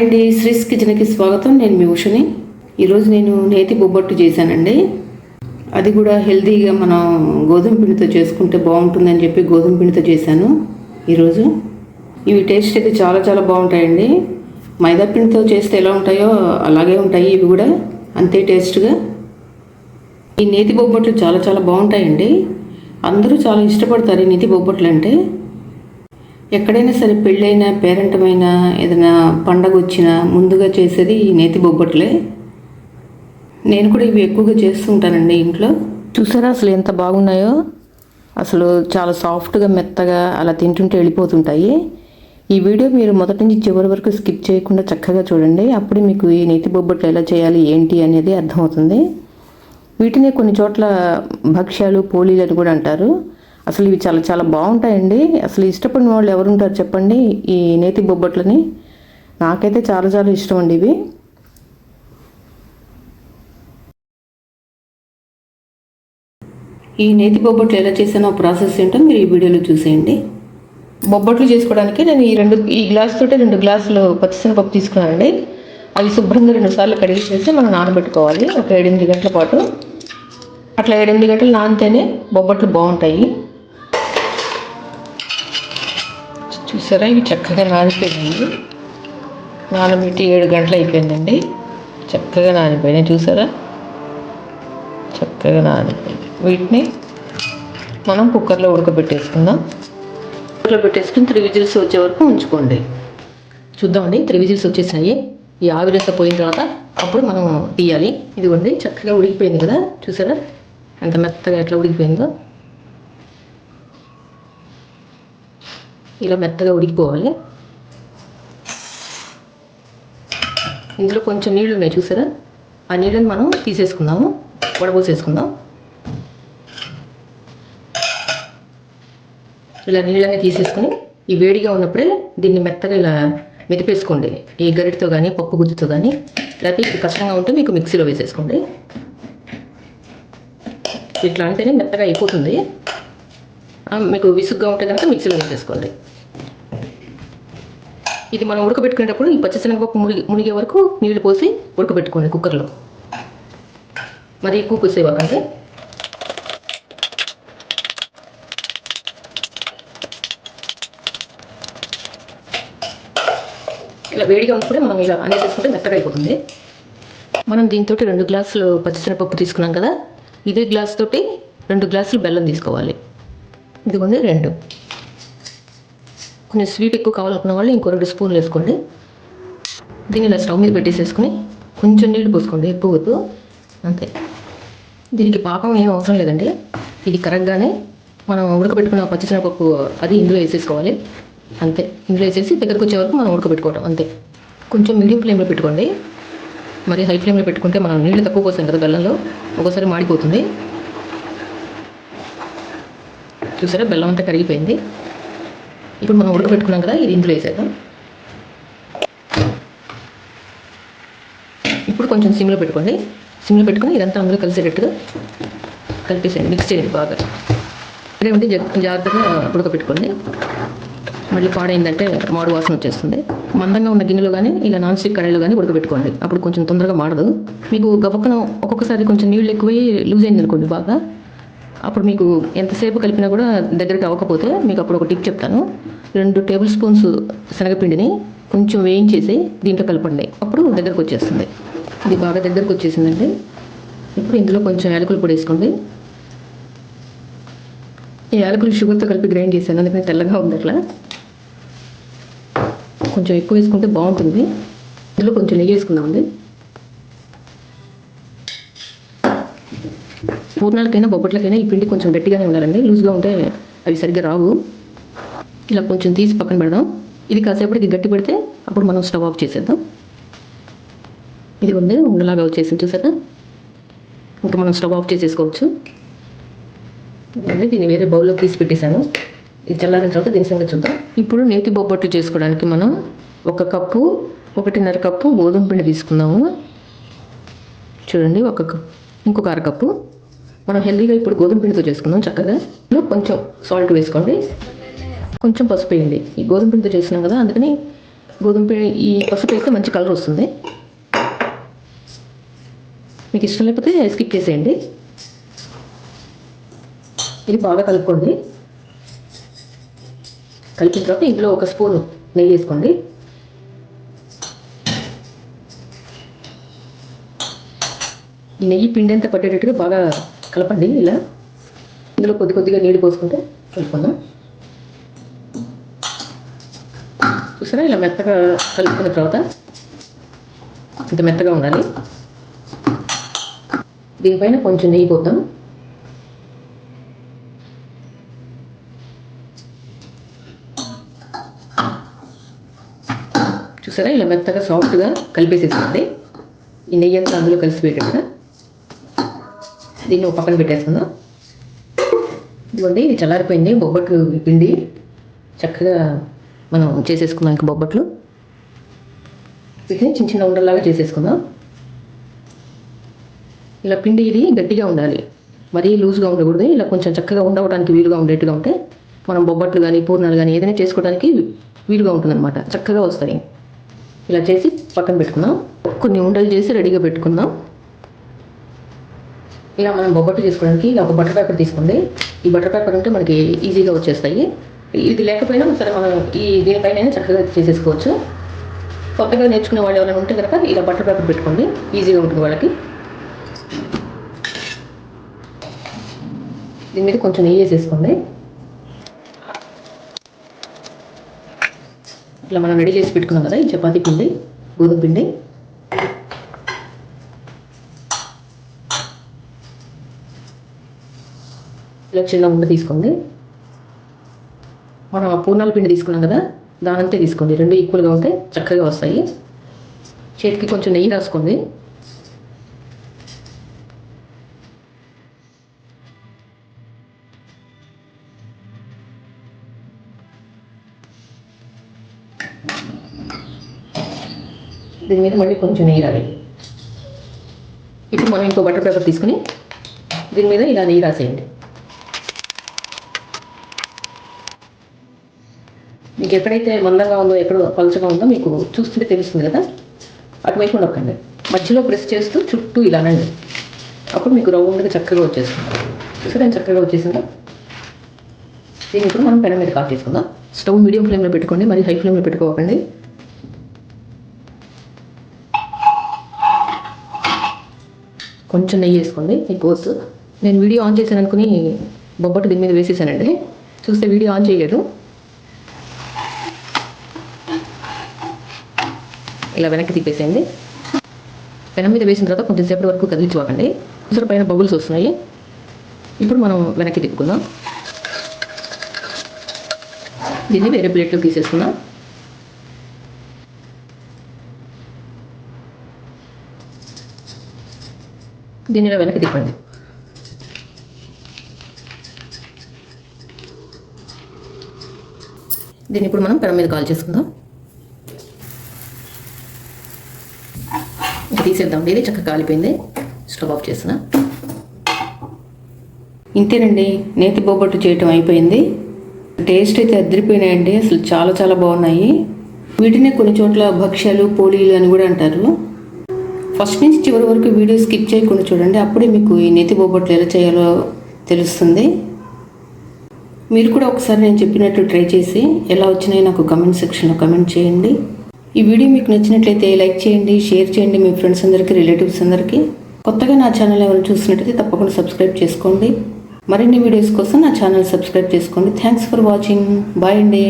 అండి శ్రీస్ కిచెన్కి స్వాగతం. నేను మీ ఉషని. ఈరోజు నేను నేతి బొబ్బట్టు చేశానండి. అది కూడా హెల్తీగా మనం గోధుమ పిండితో చేసుకుంటే బాగుంటుందని చెప్పి గోధుమ పిండితో చేశాను ఈరోజు. ఇవి టేస్ట్ అయితే చాలా చాలా బాగుంటాయండి. మైదా పిండితో చేస్తే ఎలా ఉంటాయో అలాగే ఉంటాయి ఇవి కూడా. అంతే టేస్ట్గా. ఈ నేతి బొబ్బట్లు చాలా చాలా బాగుంటాయండి. అందరూ చాలా ఇష్టపడతారు ఈ నేతి బొబ్బట్లు అంటే ఎక్కడైనా సరే పెళ్ళైనా పేరెంటమైనా ఏదైనా పండగ వచ్చినా ముందుగా చేసేది ఈ నేతి బొబ్బట్లే. నేను కూడా ఇవి ఎక్కువగా చేస్తుంటానండి ఇంట్లో. చూసారా అసలు ఎంత బాగున్నాయో? అసలు చాలా సాఫ్ట్గా మెత్తగా అలా తింటుంటే వెళ్ళిపోతుంటాయి. ఈ వీడియో మీరు మొదటి నుంచి చివరి వరకు స్కిప్ చేయకుండా చక్కగా చూడండి. అప్పుడే మీకు ఈ నేతి బొబ్బట్లు ఎలా చేయాలి ఏంటి అనేది అర్థమవుతుంది. వీటినే కొన్ని చోట్ల భక్ష్యాలు పోలీలు అని కూడా అంటారు. అసలు ఇవి చాలా చాలా బాగుంటాయండి. అసలు ఇష్టపడిన వాళ్ళు ఎవరు ఉంటారు చెప్పండి? ఈ నేతి బొబ్బట్లని. నాకైతే చాలా చాలా ఇష్టం అండి ఇవి. ఈ నేతి బొబ్బట్లు ఎలా చేసానో ప్రాసెస్ ఏంటో మీరు ఈ వీడియోలో చూసేయండి. బొబ్బట్లు చేసుకోవడానికి నేను ఈ రెండు ఈ గ్లాస్ తోటి రెండు గ్లాసులు పచ్చిశనగపప్పు తీసుకున్నానండి. అవి శుభ్రంగా రెండు సార్లు కడిగి చేసి మనం నానబెట్టుకోవాలి. ఒక ఏడెనిమిది గంటల పాటు. అట్లా ఏడెనిమిది గంటలు నానితేనే బొబ్బట్లు బాగుంటాయి. చూసారా? ఇవి చక్కగా నానిపోయినాయి. నానబెట్టి ఏడు గంటలు అయిపోయిందండి. చక్కగా నానిపోయినాయి. చూసారా? చక్కగా నానిపోయింది వీటిని మనం కుక్కర్లో ఉడకబెట్టేసుకుందాం. కుక్కర్లో పెట్టేసుకుని త్రీ విజిల్స్ వచ్చే వరకు ఉంచుకోండి. చూద్దామండి. త్రీ విజిల్స్ వచ్చేసాయి. ఈ ఆవిరంతా పోయిన తర్వాత అప్పుడు మనం తీయాలి. ఇదిగోండి చక్కగా ఉడికిపోయింది కదా. చూసారా? ఎంత మెత్తగా ఎట్లా ఉడికిపోయిందో. ఇలా మెత్తగా ఉడికిపోవాలి. ఇందులో కొంచెం నీళ్ళు ఉన్నాయి చూసారా? ఆ నీళ్ళని మనం తీసేసుకుందాము. వడపోసేసుకుందాం ఇలా నీళ్ళని తీసేసుకుని ఈ వేడిగా ఉన్నప్పుడే దీన్ని మెత్తగా ఇలా మెదిపేసుకోండి. ఈ గరిటతో కానీ పప్పు గుజ్జుతో కానీ లేకపోతే ఇది కష్టంగా ఉంటే మీకు మిక్సీలో వేసేసుకోండి. ఇట్లా అంటేనే మెత్తగా అయిపోతుంది. మీకు విసుగ్గా ఉంటే కనుక మిక్సీలో వేసేసుకోండి. ఇది మనం ఉడకబెట్టుకునేటప్పుడు ఈ పచ్చిశనగపప్పు మునిగి మునిగే వరకు నీళ్ళు పోసి ఉడకబెట్టుకోండి కుక్కర్లో. మరి ఎక్కువ పోసేవాకంటే ఇలా వేడిగా ఉన్నప్పుడే మనం ఇలా అనేసేసుకుంటే మెత్తగా అయిపోతుంది. మనం దీంతో రెండు గ్లాసులు పచ్చిశనగపప్పు తీసుకున్నాం కదా? ఇదే గ్లాస్ తోటి రెండు గ్లాసులు బెల్లం తీసుకోవాలి. ఇదిగోండి రెండు. కొంచెం స్వీట్ ఎక్కువ కావాలనుకున్న వాళ్ళు ఇంకో రెండు స్పూన్లు వేసుకోండి. దీన్ని ఇలా స్టవ్ మీద పెట్టేసేసుకుని కొంచెం నీళ్ళు పోసుకోండి ఎక్కువ వద్దు. అంతే. దీనికి పాకం ఏం అవసరం లేదండి. ఇది కరెక్ట్గానే మనం ఉడకబెట్టుకున్న పచ్చిశనగపప్పు అది ఇందులో వేసేసుకోవాలి. అంతే. ఇందులో వేసేసి దగ్గరకు వచ్చే వరకు మనం ఉడకబెట్టుకోవడం అంతే. కొంచెం మీడియం ఫ్లేమ్లో పెట్టుకోండి. మరి హై ఫ్లేమ్లో పెట్టుకుంటే మనం నీళ్ళు తక్కువ పోసాం కదా బెల్లంలో. ఒకసారి మాడిపోతుంది. చూసారా? బెల్లం అంతా కరిగిపోయింది. ఇప్పుడు మనం ఉడకబెట్టుకున్నాం కదా ఇది ఇందులో వేసేద్దాం. ఇప్పుడు కొంచెం సిమ్లో పెట్టుకోండి. సిమ్లో పెట్టుకుని ఇదంతా అందులో కలిసేటట్టుగా కలిపేసేయండి మిక్స్ చేయండి బాగా. ఇదేమంటే జాగ్రత్తగా ఉడకబెట్టుకోండి. మళ్ళీ పాడైందంటే మాడు వాసన వచ్చేస్తుంది. మందంగా ఉన్న గిన్నెలో కానీ ఇలా నాన్ స్టిక్ కడాయిలో కానీ ఉడకబెట్టుకోండి. అప్పుడు కొంచెం తొందరగా మాడదు. మీకు గబక్కన ఒక్కొక్కసారి కొంచెం నీళ్ళు ఎక్కువై లూజ్ అయింది అనుకోండి బాగా. అప్పుడు మీకు ఎంతసేపు కలిపినా కూడా దగ్గరికి అవ్వకపోతే మీకు అప్పుడు ఒక టిప్ చెప్తాను. రెండు టేబుల్ స్పూన్స్ శనగపిండిని కొంచెం వేయించేసి దీంట్లో కలపండి. అప్పుడు దగ్గరకు వచ్చేస్తుంది. ఇది బాగా దగ్గరకు వచ్చేసిందండి. ఇప్పుడు ఇందులో కొంచెం యాలకుల పొడి వేసుకోండి. ఈ యాలకులు షుగర్తో కలిపి గ్రైండ్ చేశాను. అందుకని తెల్లగా ఉంది అట్లా. కొంచెం ఎక్కువ వేసుకుంటే బాగుంటుంది. ఇందులో కొంచెం నెయ్యి వేసుకుందామండి. పూర్ణాలకైనా బొబ్బట్లకైనా ఈ పిండి కొంచెం గట్టిగానే ఉండాలండి. లూజ్గా ఉంటే అవి సరిగ్గా రావు. ఇలా కొంచెం తీసి పక్కన పెడదాం. ఇది కాసేపటికి గట్టి పెడితే అప్పుడు మనం స్టవ్ ఆఫ్ చేసేద్దాం. ఇది ఉంది ఉండలాగా వచ్చేసింది చూసారా? ఇంకా మనం స్టవ్ ఆఫ్ చేసేసుకోవచ్చు. ఇదిగోండి, దీన్ని వేరే బౌల్లో తీసి పెట్టేశాను. ఇది చల్లారిన తర్వాత దీని సంగతి చూద్దాం. ఇప్పుడు నేతి బొబ్బట్టు చేసుకోవడానికి మనం ఒక కప్పు ఒకటిన్నర కప్పు గోధుమ పిండి తీసుకుందాము. చూడండి ఒక ఇంకొక అరకప్పు. మనం హెల్దీగా ఇప్పుడు గోధుమ పిండితో చేసుకుందాం చక్కగా. ఇందులో కొంచెం సాల్ట్ వేసుకోండి. కొంచెం పసుపు వేయండి. ఈ గోధుమ పిండితో చేసినాం కదా అందుకని గోధుమ పిండి ఈ పసుపు వేస్తే మంచి కలర్ వస్తుంది. మీకు ఇష్టం లేకపోతే స్కిప్ చేసేయండి. ఇది బాగా కలుపుకోండి. కలిపిన తర్వాత ఇందులో ఒక స్పూన్ నెయ్యి వేసుకోండి. ఈ నెయ్యి పిండి అంతా పట్టేటట్టుగా బాగా కలపండి ఇలా. ఇందులో కొద్ది కొద్దిగా నీళ్ళు పోసుకుంటే కలుపుకుందాం. చూసారా? ఇలా మెత్తగా కలుపుకున్న తర్వాత ఇంత మెత్తగా ఉండాలి. దీనిపైన కొంచెం నెయ్యి పోద్దాం. చూసారా? ఇలా మెత్తగా సాఫ్ట్గా కలిపేసేసుకోండి. ఈ నెయ్యి అంతా అందులో కలిసిపోయేటట్టుగా. దీన్ని ఒక పక్కన పెట్టేసుకుందాం. ఇదిగోండి ఇది చల్లారిపోయింది బొబ్బట్లు పిండి. చక్కగా మనం చేసేసుకుందాం ఇంకా బొబ్బట్లు. వీటిని చిన్న చిన్న ఉండల్లాగా చేసేసుకుందాం. ఇలా పిండి ఇది గట్టిగా ఉండాలి. మరీ లూజ్గా ఉండకూడదు. ఇలా కొంచెం చక్కగా ఉండవడానికి వీలుగా ఉండేట్టుగా ఉంటే మనం బొబ్బట్లు కానీ పూర్ణాలు కానీ ఏదైనా చేసుకోవడానికి వీలుగా ఉంటుందన్నమాట. చక్కగా వస్తాయి. ఇలా చేసి పక్కన పెట్టుకుందాం. కొన్ని ఉండలు చేసి రెడీగా పెట్టుకుందాం. ఇలా మనం బొబ్బట్టు చేసుకోవడానికి ఇలా ఒక బటర్ పేపర్ తీసుకోండి ఈ బటర్ పేపర్ ఉంటే మనకి ఈజీగా వచ్చేస్తాయి. ఇది లేకపోయినా సరే మనం ఈ దీనిపైన చక్కగా చేసేసుకోవచ్చు. కొత్తగా నేర్చుకునే వాళ్ళు ఎవరైనా ఉంటే కనుక ఇలా బటర్ పేపర్ పెట్టుకోండి. ఈజీగా ఉంటుంది వాళ్ళకి. దీని మీద కొంచెం నెయ్యి వేసేసుకోండి. ఇలా మనం రెడీ చేసి పెట్టుకున్నాం కదా ఈ చపాతీ పిండి గోధుమ పిండి. ఇలా చిన్న ఉండ తీసుకోండి. మనం పూర్ణాల పిండి తీసుకున్నాం కదా దానంతే తీసుకోండి. రెండు ఈక్వల్గా ఉంటే చక్కగా వస్తాయి. చేతికి కొంచెం నెయ్యి రాసుకోండి. దీని మీద మళ్ళీ కొంచెం నెయ్యి రాలి ఇప్పుడు మనం ఇంకో బటర్ పేపర్ తీసుకుని దీని మీద ఇలా నెయ్యి రాసేయండి. మీకు ఎక్కడైతే మందంగా ఉందో ఎక్కడ పలుచగా ఉందో మీకు చూస్తుంటే తెలుస్తుంది కదా? అటువైపు ఉండకండి మధ్యలో ప్రెస్ చేస్తూ చుట్టూ ఇలా అనండి అప్పుడు మీకు రౌండ్గా చక్కగా వచ్చేస్తుంది. చూసారా? చక్కగా వచ్చేసిందా? దీన్ని ఇప్పుడు మనం పెనం మీద కాల్ చేసుకుందాం. స్టవ్ మీడియం ఫ్లేమ్లో పెట్టుకోండి. మరి హై ఫ్లేమ్లో పెట్టుకోకండి. కొంచెం నెయ్యి వేసుకోండి. ఈ పోస్ట్ నేను వీడియో ఆన్ చేశాను అనుకుని బొబ్బట్టు దీని మీద వేసేసానండి. చూస్తే వీడియో ఆన్ చేయలేదు. ఇలా వెనక్కి తిప్పేసేయండి. పెనం మీద వేసిన తర్వాత కొంచెం సేపటి వరకు కదిలించుకోకండి. చూసారు పైన బబుల్స్ వస్తున్నాయి. ఇప్పుడు మనం వెనక్కి తిప్పుకుందాం. దీన్ని వేరే ప్లేట్లో తీసేసుకుందాం. దీన్ని ఇలా వెనక్కి తిప్పండి. దీన్ని ఇప్పుడు మనం పెనం మీద కాల్ చేసుకుందాం. తీసేద్దాం. ఇది చక్కగా కాలిపోయింది. స్టవ్ ఆఫ్ చేసిన ఇంతేనండి నేతి బొబ్బట్టు చేయటం అయిపోయింది. టేస్ట్ అయితే అద్దరిపోయినాయండి అసలు చాలా చాలా బాగున్నాయి. వీటినే కొన్ని చోట్ల భక్ష్యాలు పోలీలు అని కూడా అంటారు. ఫస్ట్ నుంచి చివరి వరకు వీడియో స్కిప్ చేయకుండా చూడండి. అప్పుడే మీకు ఈ నేతి బొబ్బట్లు ఎలా చేయాలో తెలుస్తుంది. మీరు కూడా ఒకసారి నేను చెప్పినట్టు ట్రై చేసి ఎలా వచ్చినాయో నాకు కమెంట్ సెక్షన్లో కమెంట్ చేయండి. ఈ వీడియో మీకు నచ్చినట్లయితే లైక్ చేయండి షేర్ చేయండి మీ ఫ్రెండ్స్ అందరికీ రిలేటివ్స్ అందరికీ. కొత్తగా నా ఛానల్ ఎవరు చూసినట్టయితే తప్పకుండా సబ్స్క్రైబ్ చేసుకోండి. మరిన్ని వీడియోస్ కోసం నా ఛానల్ సబ్స్క్రైబ్ చేసుకోండి. థ్యాంక్స్ ఫర్ వాచింగ్ బాయ్ అండి.